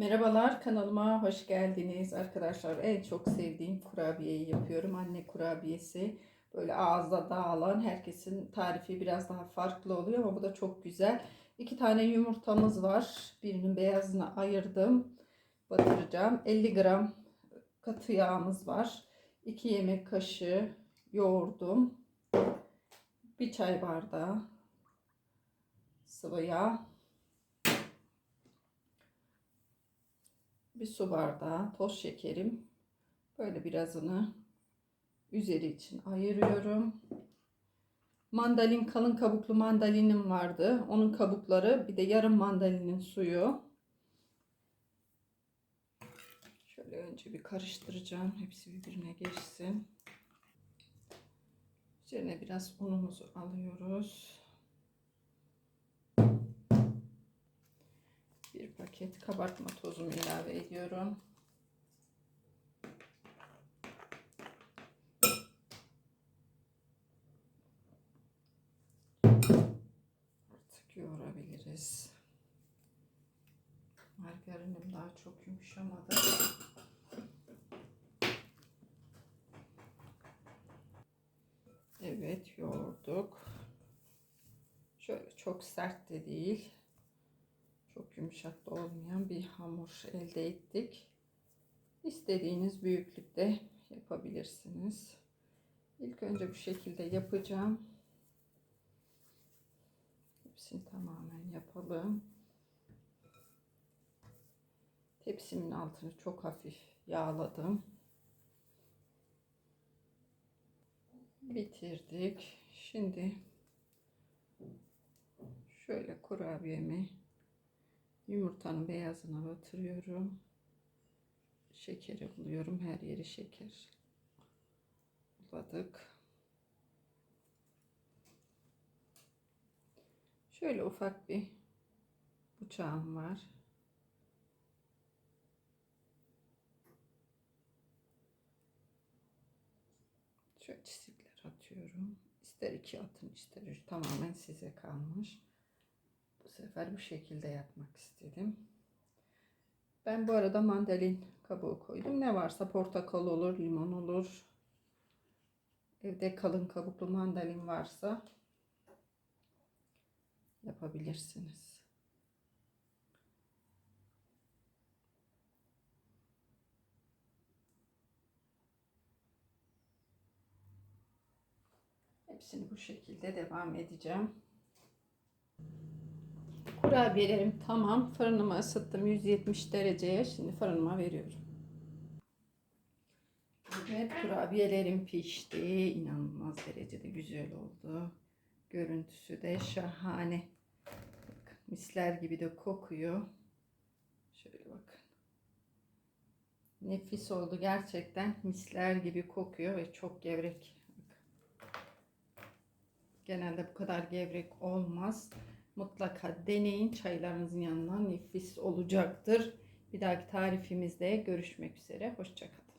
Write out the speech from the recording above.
Merhabalar kanalıma hoş geldiniz arkadaşlar. En çok sevdiğim kurabiyeyi yapıyorum. Anne kurabiyesi. Böyle ağızda dağılan herkesin tarifi biraz daha farklı oluyor ama bu da çok güzel. İki tane yumurtamız var. Birinin beyazını ayırdım. Batıracağım. 50 gram katı yağımız var. 2 yemek kaşığı yoğurdum. Bir çay bardağı sıvı yağ. Bir su bardağı toz şekerim. Böyle birazını üzeri için ayırıyorum. Mandalin kalın kabuklu mandalinim vardı. Onun kabukları bir de yarım mandalinin suyu. Şöyle önce bir karıştıracağım. Hepsi birbirine geçsin. Üzerine biraz unumuzu alıyoruz. Paket kabartma tozumu ilave ediyorum. Artık yoğurabiliriz. Margarinim daha çok yumuşamadı. Evet yoğurduk. Şöyle çok sert de değil çok yumuşak da olmayan bir hamur elde ettik. İstediğiniz büyüklükte yapabilirsiniz. İlk önce bu şekilde yapacağım. Hepsini tamamen yapalım. Tepsimin altını çok hafif yağladım. Bitirdik. Şimdi şöyle kurabiyemi Yumurtanın beyazına batırıyorum. Şekeri buluyorum. Her yeri şeker. Buladık. Şöyle ufak bir bıçağım var. Şöyle çizikler atıyorum. İster iki atın ister üç. Tamamen size kalmış. Bu sefer bu şekilde yapmak istedim. Ben bu arada mandalin kabuğu koydum. Ne varsa portakal olur, limon olur. Evde kalın kabuklu mandalin varsa yapabilirsiniz. Hepsini bu şekilde devam edeceğim. Kurabiyelerim tamam. Fırınıma ısıttım 170 dereceye. Şimdi fırınıma veriyorum. Evet kurabiyelerim pişti. İnanılmaz derecede güzel oldu. Görüntüsü de şahane. Bakın, misler gibi de kokuyor. Şöyle bakın. Nefis oldu gerçekten. Misler gibi kokuyor ve çok gevrek. Genelde bu kadar gevrek olmaz. Mutlaka deneyin. Çaylarınızın yanına nefis olacaktır. Bir dahaki tarifimizde görüşmek üzere. Hoşçakalın.